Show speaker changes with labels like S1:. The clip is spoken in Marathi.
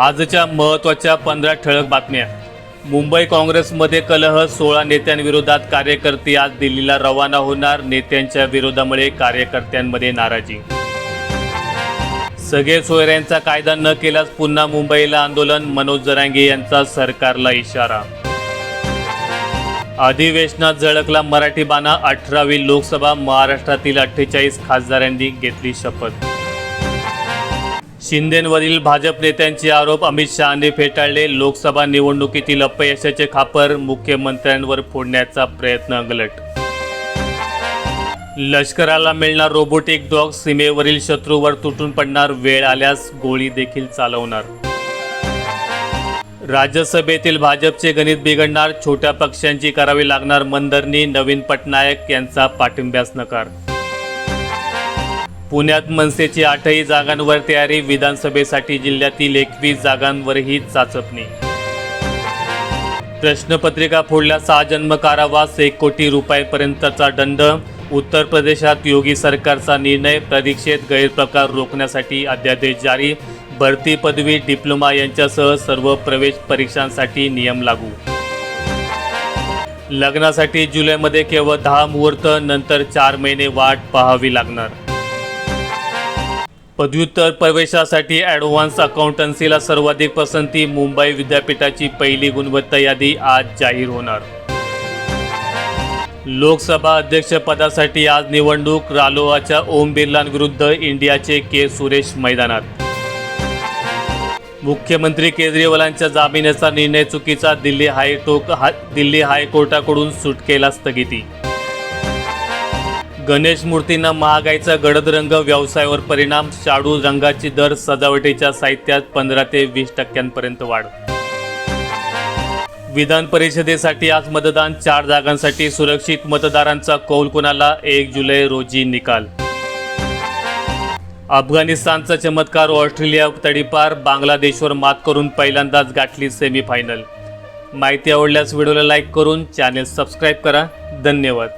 S1: आजच्या महत्त्वाच्या पंधरा ठळक बातम्या. मुंबई काँग्रेसमध्ये कलह सोळा नेत्यांविरोधात कार्यकर्ते आज दिल्लीला रवाना होणार नेत्यांच्या विरोधामुळे कार्यकर्त्यांमध्ये नाराजी. सगळे सोयऱ्यांचा कायदा न केल्यास पुन्हा मुंबईला आंदोलन मनोज जरांगे यांचा सरकारला इशारा. अधिवेशनात झळकला मराठी बाणा अठरावी लोकसभा महाराष्ट्रातील अठ्ठेचाळीस खासदारांनी घेतली शपथ. शिंदेवरील भाजप नेत्यांचे आरोप अमित शहाने फेटाळले. लोकसभा निवडणुकीतील अपयशाचे खापर मुख्यमंत्र्यांवर फोडण्याचा प्रयत्न अंगलट लष्कराला मिळणार रोबोटिक डॉग सीमेवरील शत्रूवर तुटून पडणार वेळ आल्यास गोळी देखील चालवणार. राज्यसभेतील भाजपचे गणित बिघडणार छोट्या पक्षांची करावी लागणार मंदरनी नवीन पटनायक यांचा पाठिंब्यास नकार. पुण्यात मनसेची आठही जागांवर तयारी विधानसभेसाठी जिल्ह्यातील एकवीस जागांवरही चाचपणी. प्रश्नपत्रिका फोडल्यास सहा जन्म कारावास एक कोटी रुपयापर्यंतचा दंड. उत्तर प्रदेशात योगी सरकारचा निर्णय परीक्षेत गैरप्रकार रोखण्यासाठी अध्यादेश जारी. भरती पदवी डिप्लोमा यांच्यासह सर्व प्रवेश परीक्षांसाठी नियम लागू. लग्नासाठी जुलैमध्ये केवळ दहा मुहूर्त नंतर चार महिने वाट पाहावी लागणार. पदव्युत्तर प्रवेशासाठी ॲडव्हान्स अकाउंटन्सीला सर्वाधिक पसंती मुंबई विद्यापीठाची पहिली गुणवत्ता यादी आज जाहीर होणार. लोकसभा अध्यक्षपदासाठी आज निवडणूक रालोआच्या ओम बिर्लांविरुद्ध इंडियाचे के सुरेश मैदानात. मुख्यमंत्री केजरीवालांच्या जामिनाचा निर्णय चुकीचा दिल्ली हायटोक हा दिल्ली हायकोर्टाकडून सुटकेला स्थगिती. गणेश मूर्तींना महागाईचा गडद रंग व्यवसायावर परिणाम शाडू रंगाची दर सजावटीच्या साहित्यात पंधरा ते वीस टक्क्यांपर्यंत वाढ. विधान परिषदेसाठी आज मतदान चार जागांसाठी सुरक्षित मतदारांचा कौल कुणाला? एक जुलै रोजी निकाल. अफगाणिस्तानचा चमत्कार ऑस्ट्रेलिया तडीपार बांगलादेशवर मात करून पहिल्यांदाच गाठली सेमीफायनल माहिती आवडल्यास व्हिडिओला लाईक करून चॅनेल सबस्क्राईब करा. धन्यवाद.